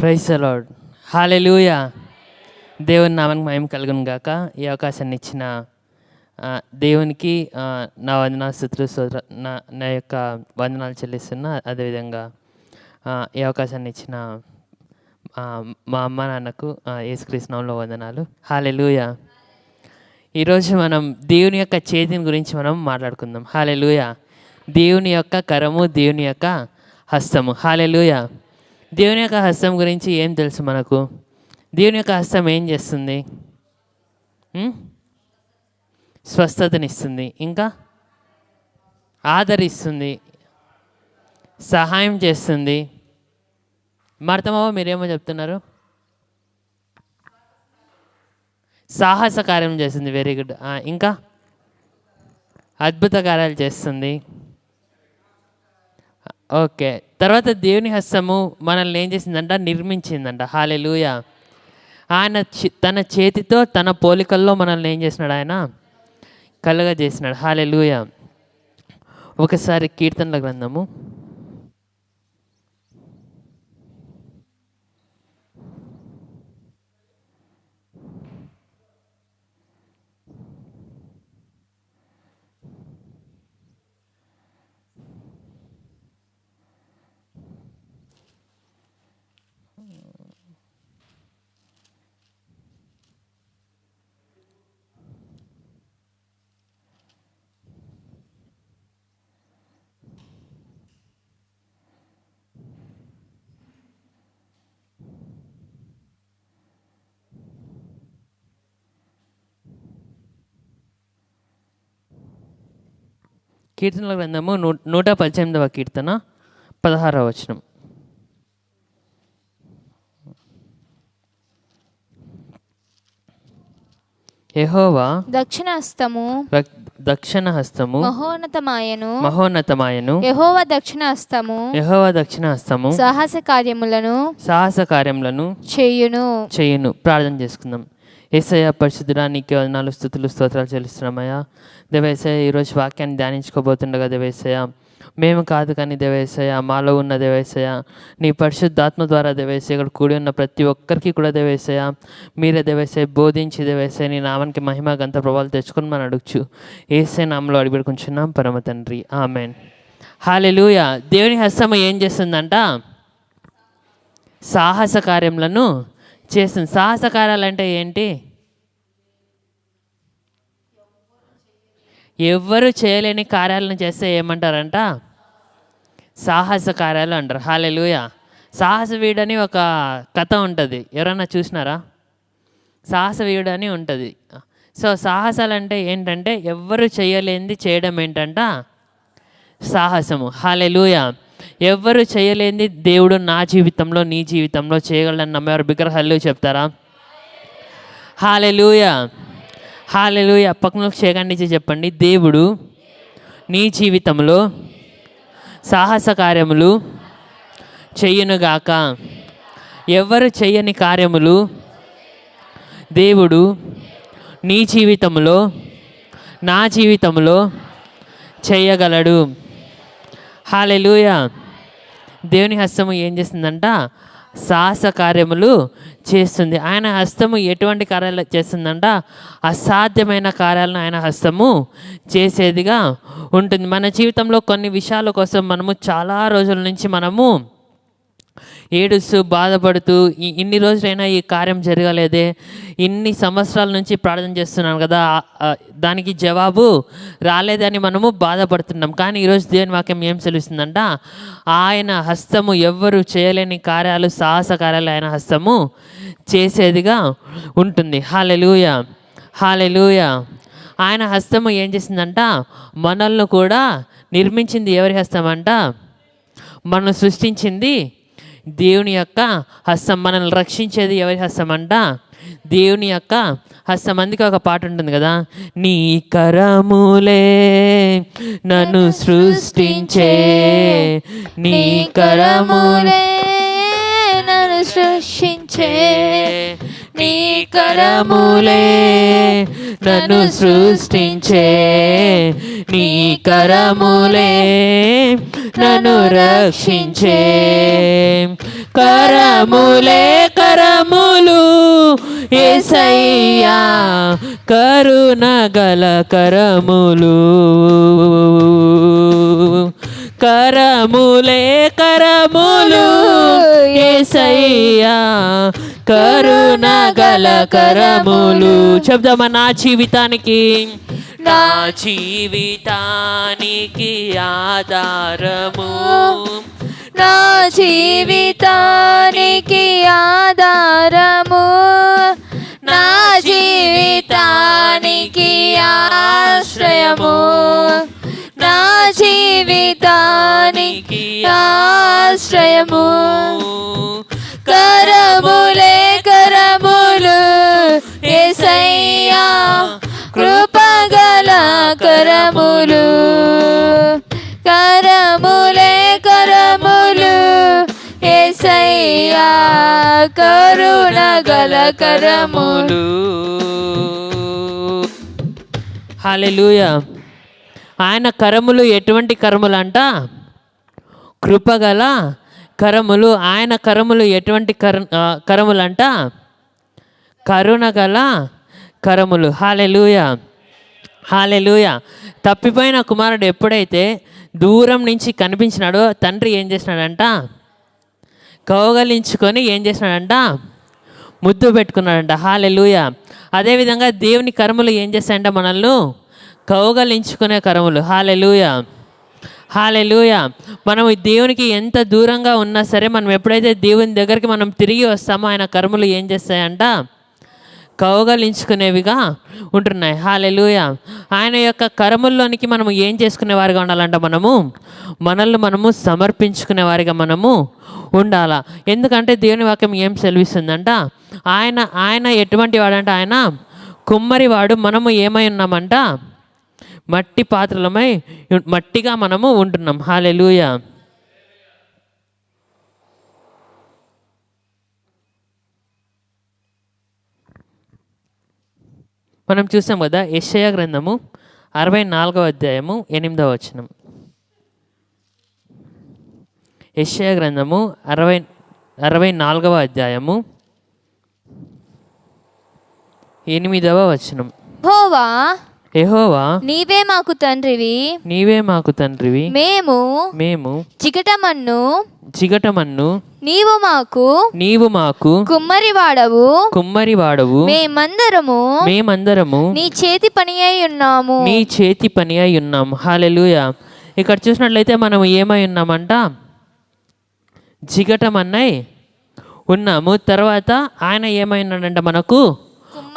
Price అలాడ్ hallelujah దేవుని నామానికి మయం కలుగును గాక. ఈ అవకాశాన్ని ఇచ్చిన దేవునికి నా వందనాలు స్థుతులు స్తోత్ర నా నా యొక్క వందనాలు చెల్లిస్తున్నా అదేవిధంగా ఈ అవకాశాన్ని ఇచ్చిన మా అమ్మ నాన్నకు ఆ, యేసుక్రీస్తునామంలో వందనాలు. హాలెలూయా ఈరోజు మనం దేవుని యొక్క చేతిని గురించి మనం మాట్లాడుకుందాం. హాలెలూయా దేవుని యొక్క కరము దేవుని యొక్క హస్తము. హాలెలూయా దేవుని యొక్క హస్తం గురించి ఏం తెలుసు మనకు? దేవుని యొక్క హస్తం ఏం చేస్తుంది? స్వస్థతనిస్తుంది. ఇంకా? ఆదరిస్తుంది. సహాయం చేస్తుంది. మర్తమావ మీరేమో చెప్తున్నారు? సాహస కార్యం చేస్తుంది. వెరీ గుడ్ ఇంకా? అద్భుత కార్యాలు చేస్తుంది. ఓకే. తర్వాత దేవుని హస్తము మనల్ని ఏం చేసిందంట? నిర్మించిందంట. హాలెలూయ ఆయన తన చేతితో తన పోలికల్లో మనల్ని ఏం చేసినాడు ఆయన? కలుగజేసినాడు. హాలెలూయ ఒకసారి కీర్తనల గ్రంథము. కీర్తనల గ్రంథము నూ నూట పద్దెనిమిదవ కీర్తన పదహారవ వచనం. యెహోవా దక్షిణ హస్తము రక్- దక్షిణ హస్తము మహోన్నతమాయను మహోన్నతమాయను యహోవ దక్షిణ హస్తము యెహోవా దక్షిణ హస్తము సాహస కార్యములను సాహస కార్యములను చేయును. చేయును. ప్రార్థన చేసుకుందాం. ఏసయ్య పరిశుద్ధుడా నీకే వదనాలు స్థుతులు స్తోత్రాలు చెల్లిస్తున్నామయ్యా. దేవేసయ్య ఈరోజు వాక్యాన్ని ధ్యానించుకోబోతుండగా దేవేసయ్య మేము కాదు కానీ దేవేసయ్య మాలో ఉన్న దేవేసయ్య నీ పరిశుద్ధాత్మ ద్వారా దేవేసయ్య ఇక్కడ కూడి ఉన్న ప్రతి ఒక్కరికి కూడా దేవేసయ్య మీరే దేవేసయ్య బోధించి దేవేసయ్య నీ నామానికి మహిమ గంత ప్రభావాలు తెచ్చుకొని మనం అడుగుచు. ఏసే నామంలో అడిపెడుకుంటున్నాం పరమ తండ్రి. ఆమెన్. హాలెలూయ దేవుని హస్తము ఏం చేస్తుందంట? సాహస కార్యములను చేస్తుంది సాహసకార్యాలు అంటే ఏంటి? ఎవ్వరు చేయలేని కార్యాలను చేస్తే ఏమంటారంట? సాహస కార్యాలు అంటారు. హాలెలుయ సాహస వీడని ఒక కథ ఉంటుంది. ఎవరన్నా చూసినారా? సాహస వీడు అని ఉంటుంది. సో సాహసాలు అంటే ఏంటంటే ఎవ్వరు చేయలేనిది చేయడం ఏంటంట? సాహసము. హాలెలుయా ఎవ్వరు చేయలేని దేవుడు నా జీవితంలో నీ జీవితంలో చేయగలడని నమ్మేవారు బిగ్రహాలు చెప్తారా? హాలెలూయ హాలెలూయ పక్కన చేయకండి చెప్పండి. దేవుడు నీ జీవితంలో సాహస కార్యములు చెయ్యనుగాక ఎవరు చెయ్యని కార్యములు దేవుడు నీ జీవితంలో నా జీవితంలో చేయగలడు. హాలెలూయ. దేవుని హస్తము ఏం చేస్తుందంట? సాహస కార్యములు చేస్తుంది. ఆయన హస్తము ఎటువంటి కార్యాలు చేస్తుందంట? అసాధ్యమైన కార్యాలను ఆయన హస్తము చేసేదిగా ఉంటుంది. మన జీవితంలో కొన్ని విషయాల కోసం మనము చాలా రోజుల నుంచి మనము ఏడుస్తూ బాధపడుతూ ఇన్ని రోజులైనా ఈ కార్యం జరగలేదే. ఇన్ని సంవత్సరాల నుంచి ప్రార్థన చేస్తున్నాను కదా దానికి జవాబు రాలేదని మనము బాధపడుతున్నాం. కానీ ఈరోజు దేవుని వాక్యం ఏం తెలుస్తుందంట ఆయన హస్తము ఎవ్వరు చేయలేని కార్యాలు సాహస కార్యాలు ఆయన హస్తము చేసేదిగా ఉంటుంది. హాలెలూయ! హాలెలూయ! ఆయన హస్తము ఏం చేసిందంట? మనల్ని కూడా నిర్మించింది ఎవరి హస్తం అంట మనం సృష్టించింది దేవుని యొక్క హస్తం మనల్ని రక్షించేది ఎవరి హస్తం అంట? దేవుని యొక్క హస్తం అందుకే ఒక పాట ఉంటుంది కదా నీ కరములే నన్ను సృష్టించే నీ కరములే నన్ను సృష్టించే నీ కరములే నన్ను సృష్టించే. నీ కరములే నన్ను రక్షించే. కరములే కరములు ఏసయ్యా కరుణ గల కరములు. కరములే కరములు ఏసయ్యా కరుణ గల కరములు చెప్దామా నా జీవితానికి? నా జీవితానికి ఆధారము. నా జీవితానికి ఆధారము. నా జీవితానికి ఆశ్రయము. నా జీవితానికి ఆశ్రయము. కరములే కరములు ఏసయ్యా కృపగల కరములు. కరములే కరములు ఏసయ్యా కరుణగల కరములు. హాలెలూయ ఆయన కరములు ఎటువంటి కరములు అంట కృపగల కరములు ఆయన కరములు ఎటువంటి కర కరములు అంట కరుణ గల కరములు. హాలెలూయ. హాలెలూయ. తప్పిపోయిన కుమారుడు ఎప్పుడైతే దూరం నుంచి కనిపించినాడో తండ్రి ఏం చేసినాడంట? కౌగలించుకొని ఏం చేసినాడంట? ముద్దు పెట్టుకున్నాడంట. హాలెలూయ. అదేవిధంగా దేవుని కరములు ఏం చేశాయంట మనల్ని? కౌగలించుకునే కరములు. హాలెలూయ. హాలెలుయ. మనం ఈ దేవునికి ఎంత దూరంగా ఉన్నా సరే మనం ఎప్పుడైతే దేవుని దగ్గరికి మనం తిరిగి వస్తామో ఆయన కర్మలు ఏం చేస్తాయంట? కౌగలించుకునేవిగా ఉంటున్నాయి. హాలెలుయ. ఆయన యొక్క కర్మల్లోనికి మనము ఏం చేసుకునే వారిగా ఉండాలంట మనము? మనల్ని మనము సమర్పించుకునే వారిగా మనము ఉండాలా? ఎందుకంటే దేవుని వాక్యం ఏం సెలవిస్తుందంట? ఆయన ఆయన ఎటువంటి వాడంట ఆయన? కుమ్మరివాడు మనము ఏమై ఉన్నామంట? మట్టి పాత్రలమై మట్టిగా మనము ఉంటున్నాం. హాలెలూయ. మనం చూసాం కదా యెషయా గ్రంథము అరవై నాలుగవ అధ్యాయము ఎనిమిదవ వచనం. యెషయా గ్రంథము అరవై అరవై నాలుగవ అధ్యాయము ఎనిమిదవ వచనం. హోవా ఎహోవా నీవే మాకు తండ్రివి. నీవే మాకు తండ్రివి. మేము మేము చికటమన్ను చిగటమన్ను నీవు మాకు నీవు మాకు కుమ్మరి వాడవు కుమ్మరి వాడవు మేమందరము మేమందరము నీ చేతి పని అయి ఉన్నాము. నీ చేతి పని అయి ఉన్నాం. హాలెలూయ ఇక్కడ చూసినట్లయితే మనం ఏమై ఉన్నామంట? జిగటమన్నై ఉన్నాము. తర్వాత ఆయన ఏమై ఉన్నాడంట మనకు?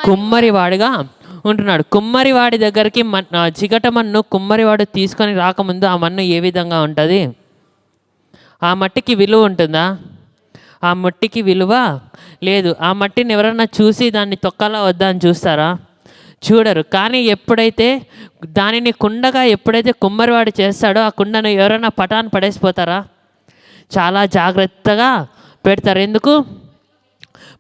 కుమ్మరివాడిగా ఉంటున్నాడు కుమ్మరివాడి దగ్గరికి మన చికట జిగటమన్ను కుమ్మరివాడు తీసుకొని రాకముందు ఆ మన్ను ఏ విధంగా ఉంటుంది? ఆ మట్టికి విలువ ఉంటుందా? ఆ మట్టికి విలువ లేదు. ఆ మట్టిని ఎవరన్నా చూసి దాన్ని తొక్కలా వద్దా అని చూస్తారా? చూడరు. కానీ ఎప్పుడైతే దానిని కుండగా ఎప్పుడైతే కుమ్మరివాడు చేస్తాడో ఆ కుండను ఎవరైనా పటాన్ పడేసిపోతారా? చాలా జాగ్రత్తగా పెడతారు. ఎందుకు?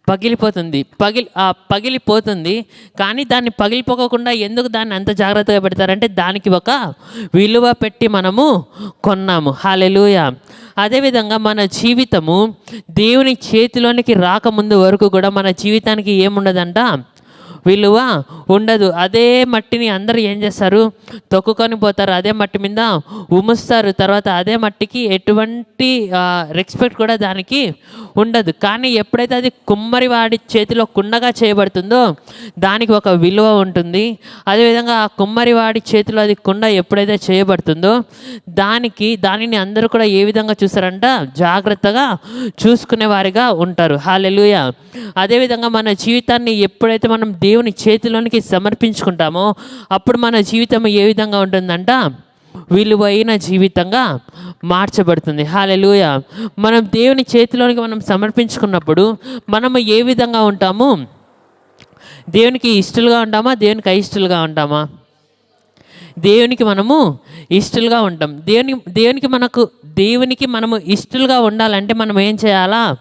పగిలిపోతుంది. పగిలి పగిలిపోతుంది. కానీ దాన్ని పగిలిపోకుండా ఎందుకు దాన్ని అంత జాగ్రత్తగా పెడతారంటే దానికి ఒక విలువ పెట్టి మనము కొన్నాము. హాలెలుయ అదేవిధంగా మన జీవితము దేవుని చేతిలోనికి రాకముందు వరకు కూడా మన జీవితానికి ఏముండదంట? విలువ ఉండదు. అదే మట్టిని అందరూ ఏం చేస్తారు? తొక్కుకొని పోతారు. అదే మట్టి మీద ఉముస్తారు తర్వాత అదే మట్టికి ఎటువంటి రెస్పెక్ట్ కూడా దానికి ఉండదు. కానీ ఎప్పుడైతే అది కుమ్మరి వాడి చేతిలో కుండగా చేయబడుతుందో దానికి ఒక విలువ ఉంటుంది. అదేవిధంగా ఆ కుమ్మరి వాడి చేతిలో అది కుండ ఎప్పుడైతే చేయబడుతుందో దానికి దానిని అందరూ కూడా ఏ విధంగా చూస్తారంట? జాగ్రత్తగా చూసుకునే వారిగా ఉంటారు. హాలెలుయ అదేవిధంగా మన జీవితాన్ని ఎప్పుడైతే మనం దేవుని దేవుని చేతిలోనికి సమర్పించుకుంటామో అప్పుడు మన జీవితం ఏ విధంగా ఉంటుందంట? విలువైన జీవితంగా మార్చబడుతుంది. హాలెలుయ మనం దేవుని చేతిలోనికి మనం సమర్పించుకున్నప్పుడు మనము ఏ విధంగా ఉంటాము? దేవునికి ఇష్టలుగా ఉంటామా? దేవునికి అయిష్టలుగా ఉంటామా? దేవునికి మనము ఇష్టలుగా ఉంటాం. దేవుని దేవునికి మనకు దేవునికి మనము ఇష్టలుగా ఉండాలంటే మనం ఏం చేయాలా?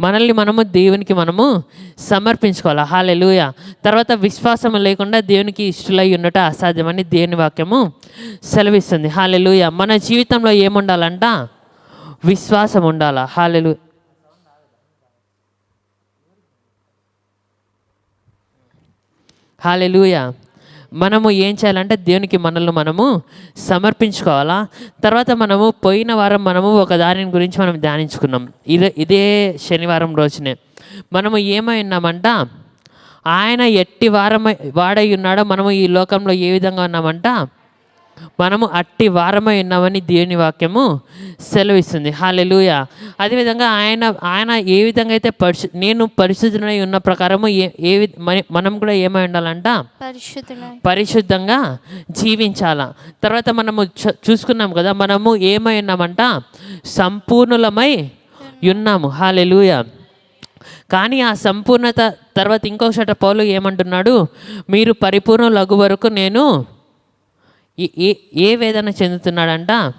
మనల్ని మనము దేవునికి మనము సమర్పించుకోవాలి? హాలెలుయ తర్వాత విశ్వాసం లేకుండా దేవునికి ఇష్టలై ఉండట అసాధ్యమని దేవుని వాక్యము సెలవిస్తుంది. హాలెలుయ మన జీవితంలో ఏముండాలంట? విశ్వాసం ఉండాలా? హాలెలు హాలెలుయ మనము ఏం చేయాలంటే దేవునికి మనల్ని మనము సమర్పించుకోవాలా? తర్వాత మనము పోయిన వారం మనము ఒక దానిని గురించి మనం ధ్యానించుకున్నాం. ఇదే ఇదే శనివారం రోజునే. మనము ఏమై ఉన్నామంట ఆయన ఎట్టి వారమై వాడై ఉన్నాడో మనము ఈ లోకంలో ఏ విధంగా ఉన్నామంట? మనము అట్టి వారమై ఉన్నామని దేవుని వాక్యము సెలవిస్తుంది. హాలెలుయ అదేవిధంగా ఆయన ఆయన ఏ విధంగా అయితే పరిశు నేను పరిశుద్ధులై ఉన్న ప్రకారము ఏ మన- కూడా ఏమై ఉండాలంట? పరిశుద్ధంగా జీవించాల? తర్వాత మనము చూసుకున్నాం కదా మనము ఏమై ఉన్నామంట? సంపూర్ణులమై ఉన్నాము. హాలెలుయ కానీ ఆ సంపూర్ణత తర్వాత ఇంకొకటి పౌలు ఏమంటున్నాడు? మీరు పరిపూర్ణులగు వరకు నేను ఏ- ఏ వేదన చెందుతున్నాడంట?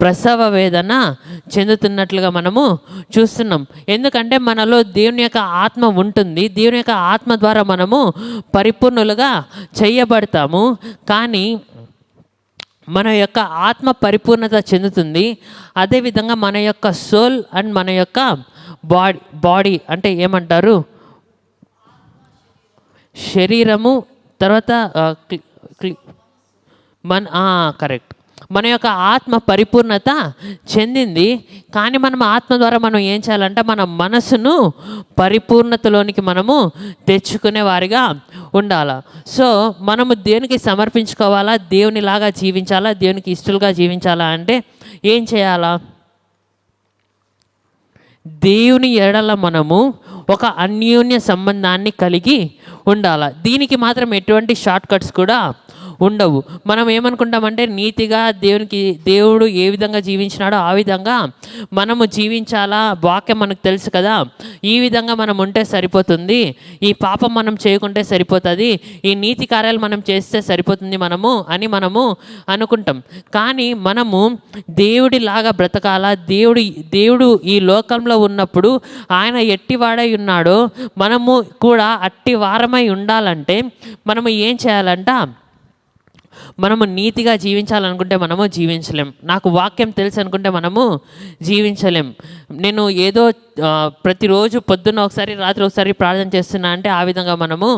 ప్రసవ వేదన చెందుతున్నట్లుగా మనము చూస్తున్నాం. ఎందుకంటే మనలో దేవుని యొక్క ఆత్మ ఉంటుంది. దేవుని యొక్క ఆత్మ ద్వారా మనము పరిపూర్ణులుగా చేయబడతాము. కానీ మన యొక్క ఆత్మ పరిపూర్ణత చెందుతుంది. అదేవిధంగా మన యొక్క సోల్ అండ్ మన యొక్క బాడీ బాడీ అంటే ఏమంటారు? శరీరము తర్వాత క్లి- క్లి- మన కరెక్ట్ మన యొక్క ఆత్మ పరిపూర్ణత చెందింది. కానీ మనం ఆత్మ ద్వారా మనం ఏం చేయాలంటే మన మనసును పరిపూర్ణతలోనికి మనము తెచ్చుకునే వారిగా ఉండాలా. సో మనము దేవునికి సమర్పించుకోవాలా? దేవునిలాగా జీవించాలా? దేవునికి ఇష్టలుగా జీవించాలా? అంటే ఏం చేయాలా? దేవుని ఎడల మనము ఒక అన్యోన్య సంబంధాన్ని కలిగి ఉండాల. దీనికి మాత్రం ఎటువంటి షార్ట్ కట్స్ కూడా ఉండవు. మనం ఏమనుకుంటామంటే నీతిగా దేవునికి దేవుడు ఏ విధంగా జీవించినాడో ఆ విధంగా మనము జీవించాలా? వాక్యం మనకు తెలుసు కదా. ఈ విధంగా మనం ఉంటే సరిపోతుంది. ఈ పాపం మనం చేయకుంటే సరిపోతుంది. ఈ నీతి కార్యాలు మనం చేస్తే సరిపోతుంది మనము అని మనము అనుకుంటాం. కానీ మనము దేవుడిలాగా బ్రతకాలా? దేవుడు దేవుడు ఈ లోకంలో ఉన్నప్పుడు ఆయన ఎట్టివాడై ఉన్నాడో మనము కూడా అట్టి వారమై ఉండాలంటే మనము ఏం చేయాలంట? మనము నీతిగా జీవించాలనుకుంటే మనము జీవించలేం. నాకు వాక్యం తెలుసు అనుకుంటే మనము జీవించలేం. నేను ఏదో ప్రతిరోజు పొద్దున్న ఒకసారి రాత్రి ఒకసారి ప్రార్థన చేస్తున్నా అంటే ఆ విధంగా మనము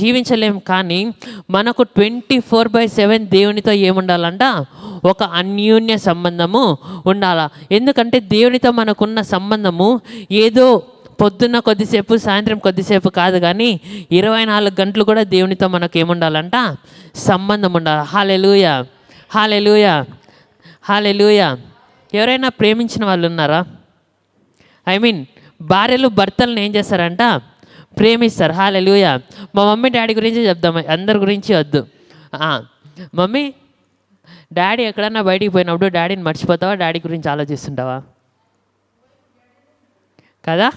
జీవించలేం. కానీ మనకు ట్వంటీ ఫోర్ బై సెవెన్ దేవునితో ఏముండాలంట? ఒక అన్యోన్య సంబంధము ఉండాలా? ఎందుకంటే దేవునితో మనకున్న సంబంధము ఏదో పొద్దున్న కొద్దిసేపు సాయంత్రం కొద్దిసేపు కాదు కానీ ఇరవై నాలుగు గంటలు కూడా దేవునితో మనకు ఏముండాలంట సంబంధం ఉండాలి. హాలెలుయ హాలెలుయ హాలెలుయ ఎవరైనా ప్రేమించిన వాళ్ళు ఉన్నారా? ఐ మీన్ భార్యలు భర్తలను ఏం చేస్తారంట? ప్రేమిస్తారు. హాలెలుయ మా మమ్మీ డాడీ గురించి చెప్దాం. అందరి గురించి వద్దు. మమ్మీ డాడీ ఎక్కడన్నా బయటికి పోయినప్పుడు డాడీని మర్చిపోతావా? డాడీ గురించి ఆలోచిస్తుంటావా? కదా?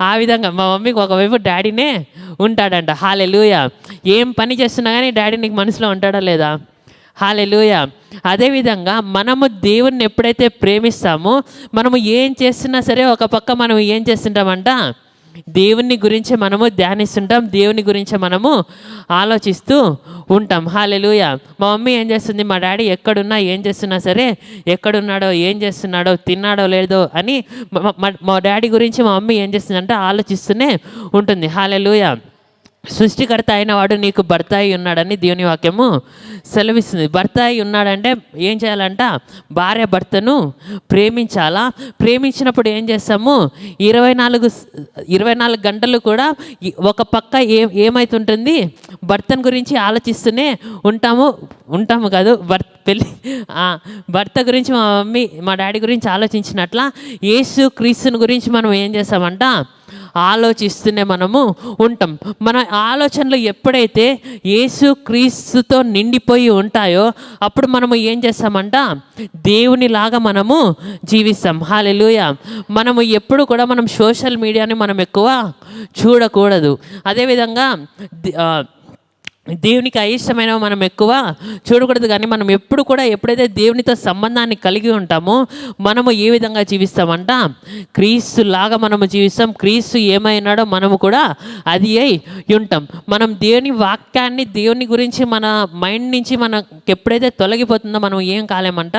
ఆ విధంగా మా మమ్మీకి ఒకవైపు డాడీనే ఉంటాడంట. హాలెలుయ. ఏం పని చేస్తున్నా కానీ డాడీ నీకు మనసులో ఉంటాడా లేదా? హాలెలుయ. అదేవిధంగా మనము దేవుణ్ణి ఎప్పుడైతే ప్రేమిస్తామో మనము ఏం చేస్తున్నా సరే ఒక పక్క మనం ఏం చేస్తుంటామంట? దేవుని గురించి మనము ధ్యానిస్తుంటాం దేవుని గురించి మనము ఆలోచిస్తూ ఉంటాం. హాలెలుయ మా మమ్మీ ఏం చేస్తుంది? మా డాడీ ఎక్కడున్నా ఏం చేస్తున్నా సరే ఎక్కడున్నాడో ఏం చేస్తున్నాడో తిన్నాడో లేదో అని మా- డాడీ గురించి మా మమ్మీ ఏం చేస్తుందంటే ఆలోచిస్తూనే ఉంటుంది. హాలెలుయ సృష్టికర్త అయిన వాడు నీకు భర్త అయి ఉన్నాడని దేవుని వాక్యము సెలవిస్తుంది. భర్త అయి ఉన్నాడంటే ఏం చేయాలంట? భార్య భర్తను ప్రేమించాలా? ప్రేమించినప్పుడు ఏం చేస్తాము? ఇరవై నాలుగు ఇరవై నాలుగు గంటలు కూడా ఒక పక్క ఏ ఏమైతుంటుంది? భర్తను గురించి ఆలోచిస్తూనే ఉంటాము ఉంటాము కాదు. భర్త పెళ్ళి భర్త గురించి మా మమ్మీ మా డాడీ గురించి ఆలోచించినట్ల యేసు క్రీస్తుని గురించి మనం ఏం చేస్తామంట? ఆలోచిస్తూనే మనము ఉంటాం. మన ఆలోచనలు ఎప్పుడైతే యేసు క్రీస్తుతో నిండిపోయి ఉంటాయో అప్పుడు మనము ఏం చేస్తామంట? దేవునిలాగా మనము జీవిస్తాం. హాలెలుయ మనము ఎప్పుడు కూడా మనం సోషల్ మీడియాని మనం ఎక్కువ చూడకూడదు. అదేవిధంగా దేవునికి అయిష్టమైనవి మనం ఎక్కువ చూడకూడదు కానీ మనం ఎప్పుడు కూడా ఎప్పుడైతే దేవునితో సంబంధాన్ని కలిగి ఉంటామో మనము ఏ విధంగా జీవిస్తామంట? క్రీస్తు లాగా మనము జీవిస్తాం. క్రీస్తు ఏమైనాడో మనము కూడా అది అయి ఉంటాం. మనం దేవుని వాక్యాన్ని దేవుని గురించి మన మైండ్ నుంచి మనకి ఎప్పుడైతే తొలగిపోతుందో మనం ఏం కాలేమంట?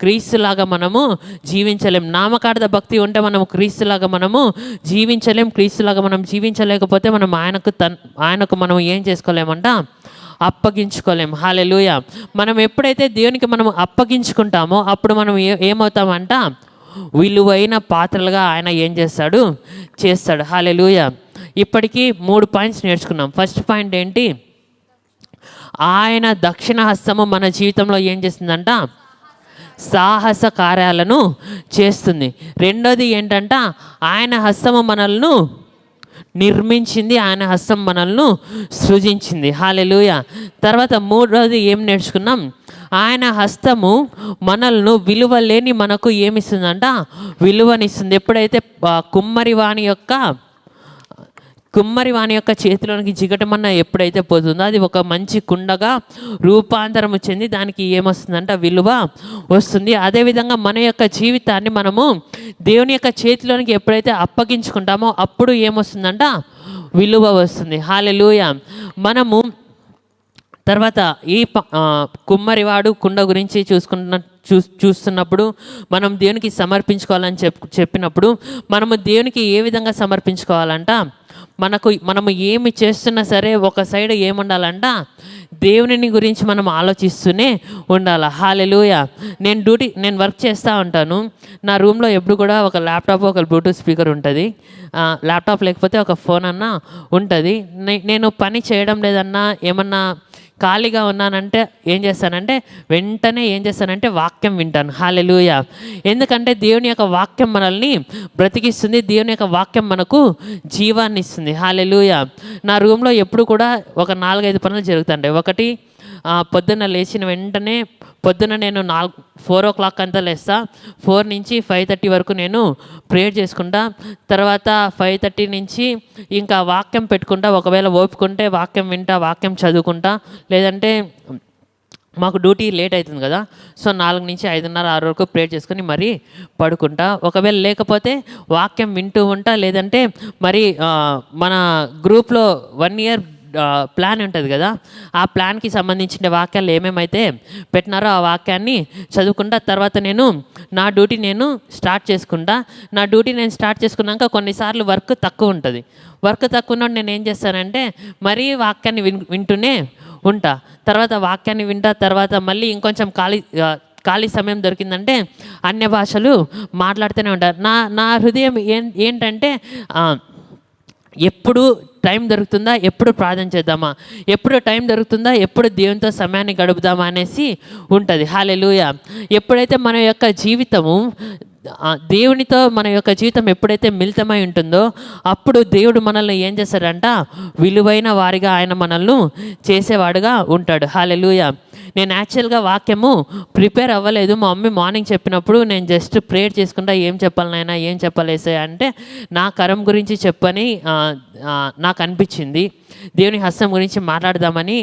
క్రీస్తులాగా మనము జీవించలేం. నామకార్థ భక్తి ఉంటే మనము క్రీస్తులాగా మనము జీవించలేం. క్రీస్తులాగా మనం జీవించలేకపోతే మనం ఆయనకు తన్ ఆయనకు మనం ఏం చేసుకోలేమంట? అప్పగించుకోలేం. హాలెలుయ మనం ఎప్పుడైతే దేవునికి మనం అప్పగించుకుంటామో అప్పుడు మనం ఏ ఏమవుతామంట? విలువైన పాత్రలుగా ఆయన ఏం చేస్తాడు? చేస్తాడు. హాలెలుయ ఇప్పటికీ మూడు పాయింట్స్ నేర్చుకున్నాం. ఫస్ట్ పాయింట్ ఏంటి? ఆయన దక్షిణ హస్తము మన జీవితంలో ఏం చేసిందంట సాహస కార్యాలను చేస్తుంది. రెండోది ఏంటంట ఆయన హస్తము మనల్ని నిర్మించింది ఆయన హస్తం మనల్ని సృజించింది. హాలెలుయ తర్వాత మూడోది ఏం నేర్చుకున్నాం? ఆయన హస్తము మనల్ని విలువ లేని మనకు ఏమిస్తుందంట? విలువనిస్తుంది. ఎప్పుడైతే కుమ్మరివాణి యొక్క కుమ్మరి వాని యొక్క చేతిలోనికి జిగటమన్న ఎప్పుడైతే పోతుందో అది ఒక మంచి కుండగా రూపాంతరం చెంది దానికి ఏమొస్తుందంట? విలువ వస్తుంది. అదేవిధంగా మన యొక్క జీవితాన్ని మనము దేవుని యొక్క చేతిలోనికి ఎప్పుడైతే అప్పగించుకుంటామో అప్పుడు ఏమొస్తుందంట? విలువ వస్తుంది. హాలెలూయ మనము తర్వాత ఈ ప- కుమ్మరివాడు కుండ గురించి చూసుకుంటున్న చూ చూస్తున్నప్పుడు మనం దేవునికి సమర్పించుకోవాలని చెప్ చెప్పినప్పుడు మనము దేవునికి ఏ విధంగా సమర్పించుకోవాలంట? మనకు మనము ఏమి చేస్తున్నా సరే ఒక సైడ్ ఏముండాలంట? దేవుని గురించి మనం ఆలోచిస్తూనే ఉండాలి? హాలెలుయ నేను డ్యూటీ నేను వర్క్ చేస్తూ ఉంటాను. నా రూమ్లో ఎప్పుడు కూడా ఒక ల్యాప్టాప్ ఒక బ్లూటూత్ స్పీకర్ ఉంటుంది. ల్యాప్టాప్ లేకపోతే ఒక ఫోన్ అన్నా ఉంటుంది. నేను పని చేయడం లేదన్నా ఏమన్నా ఖాళీగా ఉన్నానంటే ఏం చేస్తానంటే వెంటనే ఏం చేస్తానంటే వాక్యం వింటాను. హాలెలూయ ఎందుకంటే దేవుని యొక్క వాక్యం మనల్ని బ్రతికిస్తుంది. దేవుని యొక్క వాక్యం మనకు జీవాన్ని ఇస్తుంది. హాలెలూయ నా రూమ్లో ఎప్పుడు కూడా ఒక నాలుగైదు పనులు జరుగుతుంటాయి. ఒకటి పొద్దున్న లేచిన వెంటనే పొద్దున నేను నాలుగు ఫోర్ ఓ క్లాక్ అంతా లేస్తా. ఫోర్ నుంచి ఫైవ్ థర్టీ వరకు నేను ప్రేయర్ చేసుకుంటా. తర్వాత ఫైవ్ థర్టీ నుంచి ఇంకా వాక్యం పెట్టుకుంటా. ఒకవేళ ఓపుకుంటే వాక్యం వింటా వాక్యం చదువుకుంటా. లేదంటే మాకు డ్యూటీ లేట్ అవుతుంది కదా. సో నాలుగు నుంచి ఐదున్నర ఆరు వరకు ప్రేర్ చేసుకుని మరీ పడుకుంటా. ఒకవేళ లేకపోతే వాక్యం వింటూ ఉంటా. లేదంటే మరి మన గ్రూప్లో వన్ ఇయర్ ప్లాన్ ఉంటుంది కదా? ఆ ప్లాన్కి సంబంధించిన వాక్యాలు ఏమేమైతే పెట్టినారో ఆ వాక్యాన్ని చదువుకుంటా తర్వాత నేను నా డ్యూటీ నేను స్టార్ట్ చేసుకుంటా. నా డ్యూటీ నేను స్టార్ట్ చేసుకున్నాక కొన్నిసార్లు వర్క్ తక్కువ ఉంటుంది. వర్క్ తక్కువ ఉన్నప్పుడు నేను ఏం చేస్తానంటే మరీ వాక్యాన్ని విన్ వింటూనే ఉంటా. తర్వాత వాక్యాన్ని వింటా తర్వాత మళ్ళీ ఇంకొంచెం ఖాళీ ఖాళీ సమయం దొరికిందంటే అన్య భాషలు మాట్లాడుతూనే ఉంటారు. నా నా హృదయం ఏం ఏంటంటే ఎప్పుడు టైం దొరుకుతుందా? ఎప్పుడు ప్రార్థన చేద్దామా? ఎప్పుడు టైం దొరుకుతుందా? ఎప్పుడు దేవునితో సమయాన్ని గడుపుదామా అనేసి ఉంటుంది. హాలెలూయ ఎప్పుడైతే మన యొక్క జీవితము దేవునితో మన యొక్క జీవితం ఎప్పుడైతే మిళితమై ఉంటుందో అప్పుడు దేవుడు మనల్ని ఏం చేస్తాడంట? విలువైన వారిగా ఆయన మనల్ని చేసేవాడుగా ఉంటాడు. హాలెలూయ నేను యాక్చువల్గా వాక్యము ప్రిపేర్ అవ్వలేదు. మా మమ్మీ మార్నింగ్ చెప్పినప్పుడు నేను జస్ట్ ప్రేయర్ చేసుకుంటా ఏం చెప్పాలి ఏం చెప్పాలేసే అంటే నా కరం గురించి చెప్పని నాకు అనిపించింది దేవుని హస్తం గురించి మాట్లాడదామని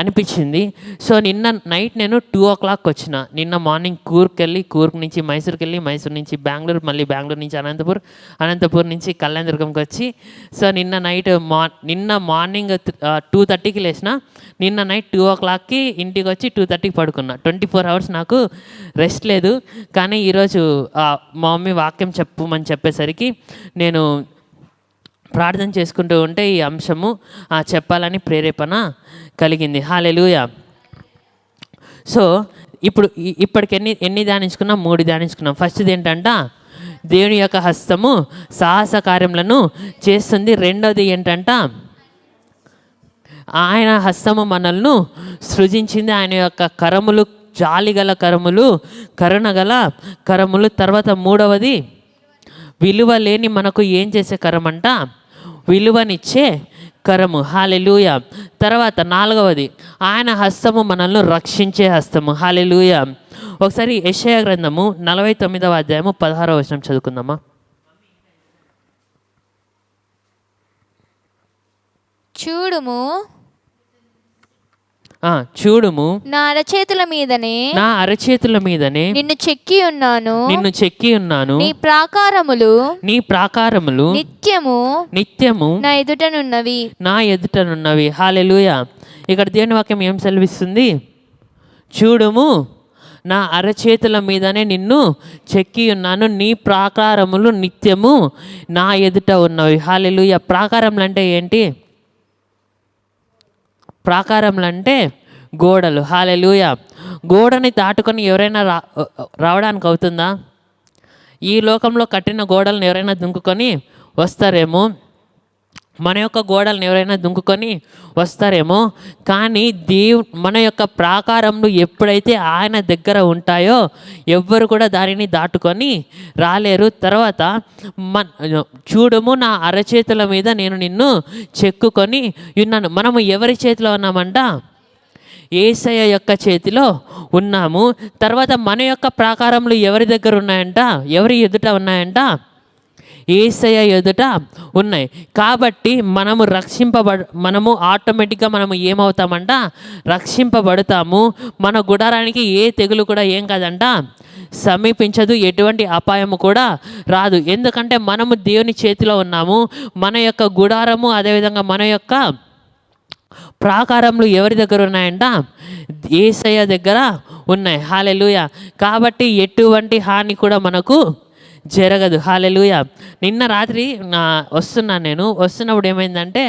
అనిపించింది. సో నిన్న నైట్ నేను టూ ఓ క్లాక్ వచ్చిన. నిన్న మార్నింగ్ కూర్కి వెళ్ళి కూర్గ్ నుంచి మైసూర్కి వెళ్ళి మైసూర్ నుంచి బెంగళూరు మళ్ళీ బెంగళూరు నుంచి అనంతపూర్ అనంతపూర్ నుంచి కళ్యాణదుర్గంకి వచ్చి సో నిన్న నైట్ మా నిన్న మార్నింగ్ టూ థర్టీకి లేచిన నిన్న నైట్ టూ ఓ క్లాక్కి ఇంటికి వచ్చి టూ థర్టీకి పడుకున్నా. ట్వంటీ ఫోర్ అవర్స్ నాకు రెస్ట్ లేదు. కానీ ఈరోజు మా మమ్మీ వాక్యం చెప్పమని చెప్పేసరికి నేను ప్రార్థన చేసుకుంటూ ఉంటే ఈ అంశము చెప్పాలని ప్రేరేపణ కలిగింది. హాలెలుయా సో ఇప్పుడు ఇప్పటికి ఎన్ని ఎన్ని ధ్యానించుకున్నాం? మూడు ధ్యానించుకున్నాం. ఫస్ట్ది ఏంటంట దేవుని యొక్క హస్తము సాహస కార్యములను చేస్తుంది. రెండవది ఏంటంట ఆయన హస్తము మనల్ని సృజించింది. ఆయన యొక్క కరములు జాలిగల కరములు కరుణగల కరములు. తర్వాత మూడవది విలువ లేని మనకు ఏం చేసే కరం అంట విలువనిచ్చే కరము. హాలెలూయ తర్వాత నాలుగవది ఆయన హస్తము మనల్ని రక్షించే హస్తము. హాలెలూయ ఒకసారి యశయ గ్రంథము నలభై తొమ్మిదవ అధ్యాయము పదహారవ వచనం చదువుకుందామా? చూడుము చూడుము. నా అరచేతుల మీదనే నా అరచేతుల మీదనే నిన్ను చెక్కి ఉన్నాను. నిన్ను చెక్కి ఉన్నాను. నీ ప్రాకారములు నీ ప్రాకారములు నిత్యము నిత్యము నా ఎదుటనున్నవి. నా ఎదుటనున్నవి. హాలెలూయ ఇక్కడ దేవుని వాక్యం ఏం సెలవిస్తుంది? చూడుము. నా అరచేతుల మీదనే నిన్ను చెక్కి ఉన్నాను. నీ ప్రాకారములు నిత్యము నా ఎదుట ఉన్నవి. హాలెలూయ ప్రాకారములు అంటే ఏంటి? ప్రాకారములు అంటే గోడలు. హాలెలుయ గోడని దాటుకొని ఎవరైనా రా రావడానికి అవుతుందా? ఈ లోకంలో కట్టిన గోడలను ఎవరైనా దుంకుకొని వస్తారేమో? మన యొక్క గోడలను ఎవరైనా దుంకుకొని వస్తారేమో కానీ దేవు మన యొక్క ప్రాకారంలో ఎప్పుడైతే ఆయన దగ్గర ఉంటాయో ఎవ్వరు కూడా దానిని దాటుకొని రాలేరు. తర్వాత మన చూడము నా అరచేతుల మీద నేను నిన్ను చెక్కుకొని ఉన్నాను. మనము ఎవరి చేతిలో ఉన్నామంట? ఏసయ్య యొక్క చేతిలో ఉన్నాము. తర్వాత మన యొక్క ప్రాకారంలో ఎవరి దగ్గర ఉన్నాయంట? ఎవరి ఎదుట ఉన్నాయంట? ఏసయ్య ఎదుట ఉన్నాయి. కాబట్టి మనము రక్షింపబడ మనము ఆటోమేటిక్గా మనము ఏమవుతామంట? రక్షింపబడతాము. మన గుడారానికి ఏ తెగులు కూడా ఏం కాదంట? సమీపించదు. ఎటువంటి అపాయము కూడా రాదు. ఎందుకంటే మనము దేవుని చేతిలో ఉన్నాము. మన యొక్క గుడారము అదేవిధంగా మన యొక్క ప్రాకారములు ఎవరి దగ్గర ఉన్నాయంట? ఏసయ్య దగ్గర ఉన్నాయి. హాలెలుయ కాబట్టి ఎటువంటి హాని కూడా మనకు జరగదు. హాలెలుయ నిన్న రాత్రి నా వస్తున్నాను నేను. వస్తున్నప్పుడు ఏమైందంటే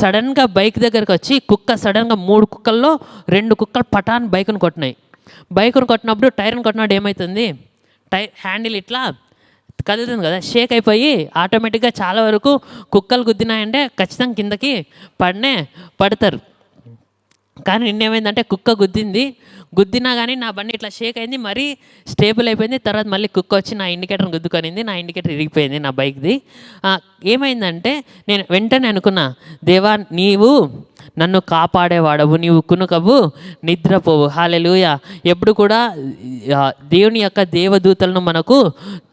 సడన్గా బైక్ దగ్గరికి వచ్చి కుక్క సడన్గా మూడు కుక్కల్లో రెండు కుక్కలు పటాన్ బైక్ను కొట్టినాయి. బైక్ను కొట్టినప్పుడు టైర్ని కొట్టినప్పుడు ఏమవుతుంది టై హ్యాండిల్ ఇట్లా కదులుతుంది కదా. షేక్ అయిపోయి ఆటోమేటిక్గా చాలా వరకు కుక్కలు గుద్దినాయంటే ఖచ్చితంగా కిందకి పడినే పడతారు. కానీ నిన్నేమైందంటే కుక్క గుద్దింది. గుద్దినా కానీ నా బండి ఇట్లా షేక్ అయింది మరీ స్టేబుల్ అయిపోయింది. తర్వాత మళ్ళీ కుక్క వచ్చి నా ఇండికేటర్ని గుద్దుకొనింది నా ఇండికేటర్ ఇరిగిపోయింది నా బైక్ది. ఏమైందంటే నేను వెంటనే అనుకున్నా దేవా నీవు నన్ను కాపాడేవాడవు నీవు కునుకవు నిద్రపోవు. హాలెలుయ. ఎప్పుడు కూడా దేవుని యొక్క దేవదూతలను మనకు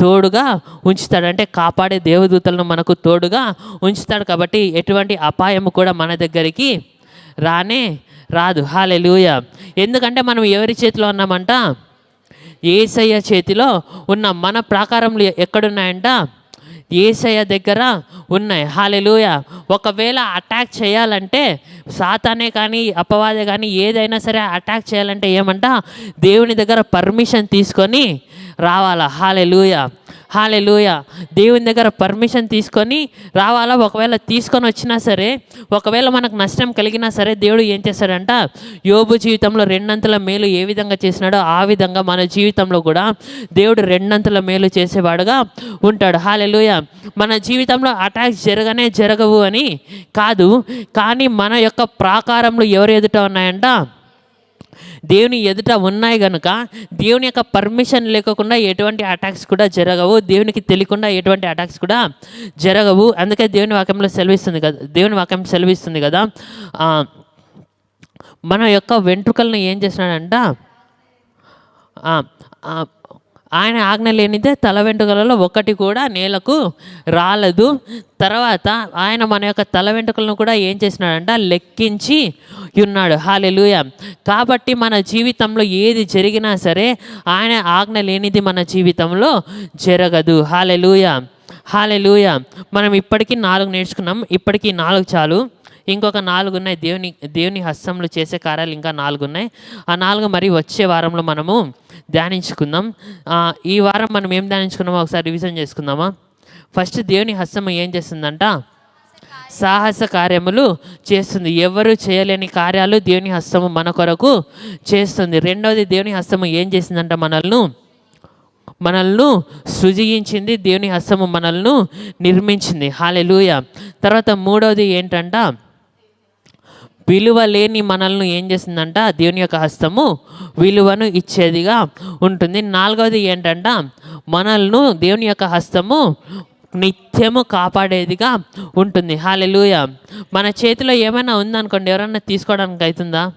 తోడుగా ఉంచుతాడు. అంటే కాపాడే దేవదూతలను మనకు తోడుగా ఉంచుతాడు. కాబట్టి ఎటువంటి అపాయం కూడా మన దగ్గరికి రానే రాదు. హాలెలుయ ఎందుకంటే మనం ఎవరి చేతిలో ఉన్నామంట? ఏసయ్య చేతిలో ఉన్న. మన ప్రాకారములు ఎక్కడున్నాయంట? ఏసయ్య దగ్గర ఉన్నాయి. హాలెలుయ ఒకవేళ అటాక్ చేయాలంటే సాతానే కానీ అపవాదే కానీ ఏదైనా సరే అటాక్ చేయాలంటే ఏమంట? దేవుని దగ్గర పర్మిషన్ తీసుకొని రావాలా. Hallelujah hallelujah. దేవుని దగ్గర పర్మిషన్ తీసుకొని రావాలా? ఒకవేళ తీసుకొని వచ్చినా సరే ఒకవేళ మనకు నష్టం కలిగినా సరే దేవుడు ఏం చేస్తాడంట? యోబు జీవితంలో రెండంతల మేలు ఏ విధంగా చేసినాడో ఆ విధంగా మన జీవితంలో కూడా దేవుడు రెండంతల మేలు చేసేవాడుగా ఉంటాడు. హాలెలూయ. మన జీవితంలో అటాక్స్ జరగనే జరగవు అని కాదు కానీ మన యొక్క ప్రాకారంలో ఎవరు ఎదుట ఉన్నాయంట? దేవుని ఎదుట ఉన్నాయి కనుక దేవుని యొక్క పర్మిషన్ లేకుండా ఎటువంటి అటాక్స్ కూడా జరగవు. దేవునికి తెలియకుండా ఎటువంటి అటాక్స్ కూడా జరగవు. అందుకే దేవుని వాక్యంలో సెలవిస్తుంది కదా దేవుని వాక్యం సెలవిస్తుంది కదా మన యొక్క వెంట్రుకలను ఏం చేసినాడంట ఆయన ఆజ్ఞ లేనిదే తల వెంట్రుకలలో ఒకటి కూడా నేలకు రాలదు. తర్వాత ఆయన మన యొక్క తల వెంట్రుకలను కూడా ఏం చేసినాడంట? లెక్కించి ఉన్నాడు. హాలెలుయ కాబట్టి మన జీవితంలో ఏది జరిగినా సరే ఆయన ఆజ్ఞ లేనిది మన జీవితంలో జరగదు. హాలెలుయ హాలెలుయ మనం ఇప్పటికీ నాలుగు నేర్చుకున్నాం. ఇప్పటికీ నాలుగు చాలు. ఇంకొక నాలుగు ఉన్నాయి దేవుని దేవుని హస్తంలో చేసే కార్యాలు ఇంకా నాలుగు ఉన్నాయి ఆ నాలుగు మరి వచ్చే వారంలో మనము ధ్యానించుకుందాం. ఈ వారం మనం ఏం ధ్యానించుకున్నామో ఒకసారి రివిజన్ చేసుకుందామా? ఫస్ట్ దేవుని హస్తం ఏం చేస్తుందంట? సాహస కార్యములు చేస్తుంది. ఎవరు చేయలేని కార్యాలు దేవుని హస్తము మన కొరకు చేస్తుంది. రెండవది దేవుని హస్తము ఏం చేసిందంట మనల్ని? మనల్ని సృజించింది దేవుని హస్తము మనల్ని నిర్మించింది. హాలెలూయ తర్వాత మూడవది ఏంటంటే? విలువ లేని మనల్ని ఏం చేసిందంట దేవుని యొక్క హస్తము విలువను ఇచ్చేదిగా ఉంటుంది. నాలుగవది ఏంటంట? మనల్ని దేవుని యొక్క హస్తము నిత్యము కాపాడేదిగా ఉంటుంది. హాలెలూయ మన చేతిలో ఏమైనా ఉందనుకోండి ఎవరన్నా తీసుకోవడానికి అవుతుందా?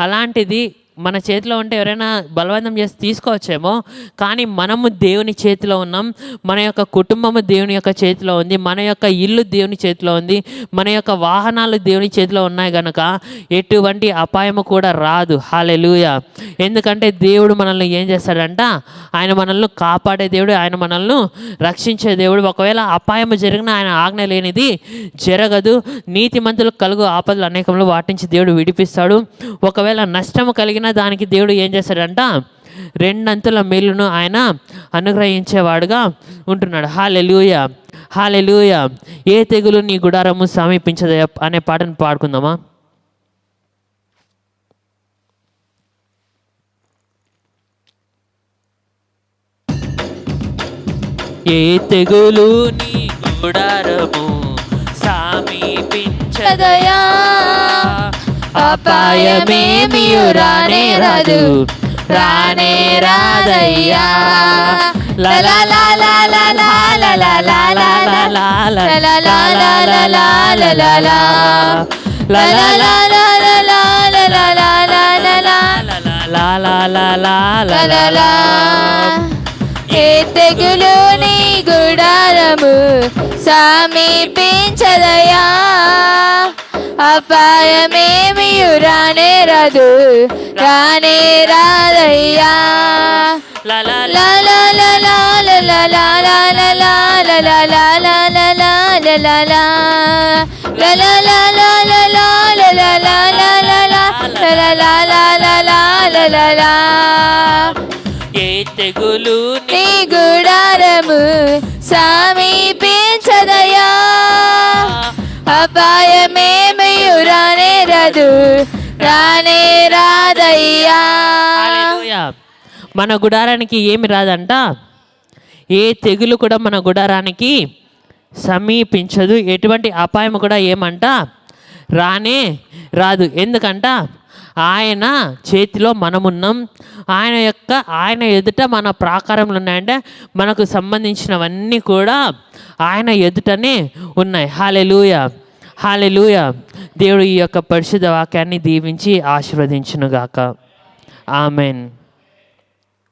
అలాంటిది మన చేతిలో ఉంటే ఎవరైనా బలవంతం చేసి తీసుకోవచ్చేమో కానీ మనము దేవుని చేతిలో ఉన్నాం. మన యొక్క కుటుంబము దేవుని యొక్క చేతిలో ఉంది. మన యొక్క ఇల్లు దేవుని చేతిలో ఉంది. మన యొక్క వాహనాలు దేవుని చేతిలో ఉన్నాయి కనుక ఎటువంటి అపాయము కూడా రాదు. హాలెలుయ ఎందుకంటే దేవుడు మనల్ని ఏం చేస్తాడంట? ఆయన మనల్ని కాపాడే దేవుడు ఆయన మనల్ని రక్షించే దేవుడు. ఒకవేళ అపాయము జరిగిన ఆయన ఆజ్ఞ లేనిది జరగదు. నీతిమంతులకు కలుగు ఆపదలు అనేకంలో వాటించి దేవుడు విడిపిస్తాడు. ఒకవేళ నష్టము కలిగిన దానికి దేవుడు ఏం చేస్తాడంట? రెండంతుల మేలును ఆయన అనుగ్రహించేవాడుగా ఉంటున్నాడు. హాలెలూయ హాలెలూయ ఏ తెగులు నీ గుడారము సమీపించదయ అనే పాటను పాడుకుందామా? ఏ తెగులు నీ గుడారము సమీపించదయా అపాయమేమియు రానే రాదు రానే రాదయ్యా ఏ తెగులు నీ గుడారము సమీపించదయా అపాయమేమియు రానే రాదు రానే రాదయ్యా ఏ తెగులు నీ గుడారము సమీపించదయా అపాయం రాదు రానే రాదయ్యా. మన గుడారానికి ఏమి రాదంట? ఏ తెగులు కూడా మన గుడారానికి సమీపించదు. ఎటువంటి అపాయం కూడా ఏమంట? రానే రాదు. ఎందుకంట? ఆయన చేతిలో మనమున్నాం. ఆయన యొక్క ఆయన ఎదుట మన ప్రాకారంలో ఉన్నాయంటే. మనకు సంబంధించినవన్నీ కూడా ఆయన ఎదుటనే ఉన్నాయి. హాలెలూయ హాలెలూయ దేవుడు ఈ యొక్క పరిశుద్ధ వాక్యాన్ని దీవించి ఆశీర్వదించునుగాక. ఆమెన్